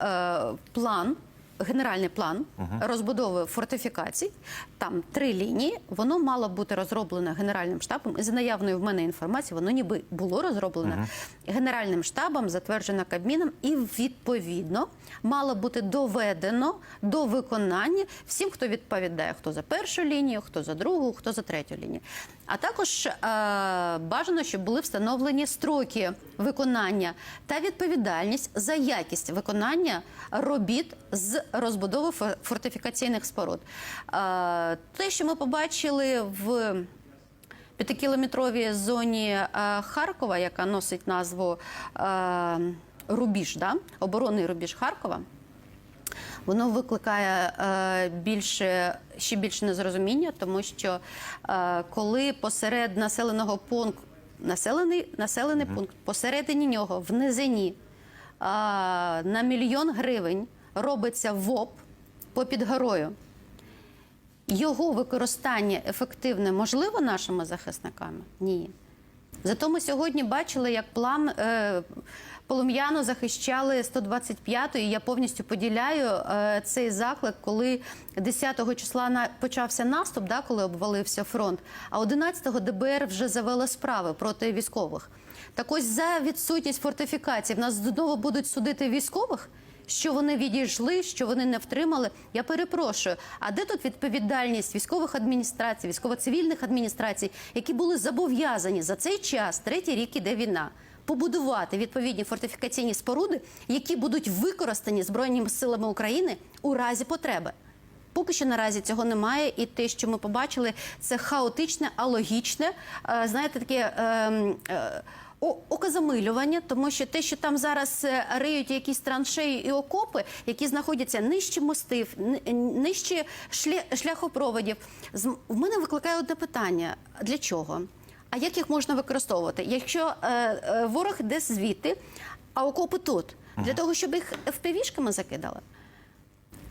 е, план. Генеральний план розбудови фортифікацій, там три лінії. Воно мало бути розроблене генеральним штабом. І за наявною в мене інформації, воно ніби було розроблене генеральним штабом, затверджено Кабміном, і відповідно мало бути доведено до виконання всім, хто відповідає, хто за першу лінію, хто за другу, хто за третю лінію. А також е, бажано, щоб були встановлені строки виконання та відповідальність за якість виконання робіт з розбудови фо- фортифікаційних споруд. Е, те, що ми побачили в п'ятикілометровій зоні е, Харкова, яка носить назву е, Рубіж, да? оборонний рубіж Харкова. Воно викликає е, більше ще більше незрозуміння, тому що е, коли посеред населеного пункту населений населений пункт посередині нього в низині е, на мільйон гривень робиться ВОП попід горою. Його використання ефективне можливо нашими захисниками? Ні. Зато ми сьогодні бачили, як план е, полум'яно захищали 125-ю. і Я повністю поділяю е, цей заклик, коли 10-го числа на, почався наступ, да, коли обвалився фронт, а 11-го ДБР вже завело справи проти військових. Так ось за відсутність фортифікацій в нас знову будуть судити військових. Що вони відійшли, що вони не втримали. Я перепрошую. А де тут відповідальність військових адміністрацій, військово-цивільних адміністрацій, які були зобов'язані за цей час, третій рік іде війна, побудувати відповідні фортифікаційні споруди, які будуть використані збройними силами України у разі потреби? Поки що наразі цього немає, і те, що ми побачили, це хаотичне, алогічне, е, знаєте, таке. ем, е, Оказамилювання, тому що те, що там зараз е, риють якісь траншеї і окопи, які знаходяться нижче мостів, нижче шляхопроводів, в мене викликає одне питання: для чого? А як їх можна використовувати? Якщо е, е, ворог десь звідти, а окопи тут, для того, щоб їх впівішками закидали?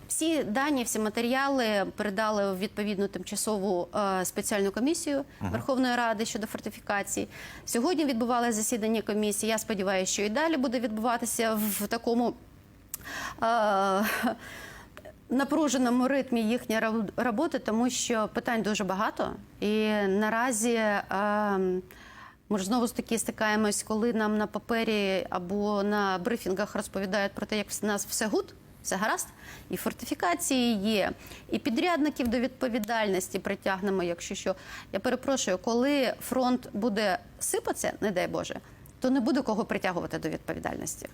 Всі дані, всі матеріали передали в відповідну тимчасову е, спеціальну комісію Верховної Ради щодо фортифікації. Сьогодні відбувалося засідання комісії. Я сподіваюся, що і далі буде відбуватися в такому. Е, Напруженому ритмі їхня роботи, тому що питань дуже багато, і наразі е, ми ж знову ж таки стикаємось, коли нам на папері або на брифінгах розповідають про те, як в нас все гуд, все гаразд, і фортифікації є, і підрядників до відповідальності притягнемо, якщо що. Я перепрошую, коли фронт буде сипатися, не дай Боже, то не буде кого притягувати до відповідальності.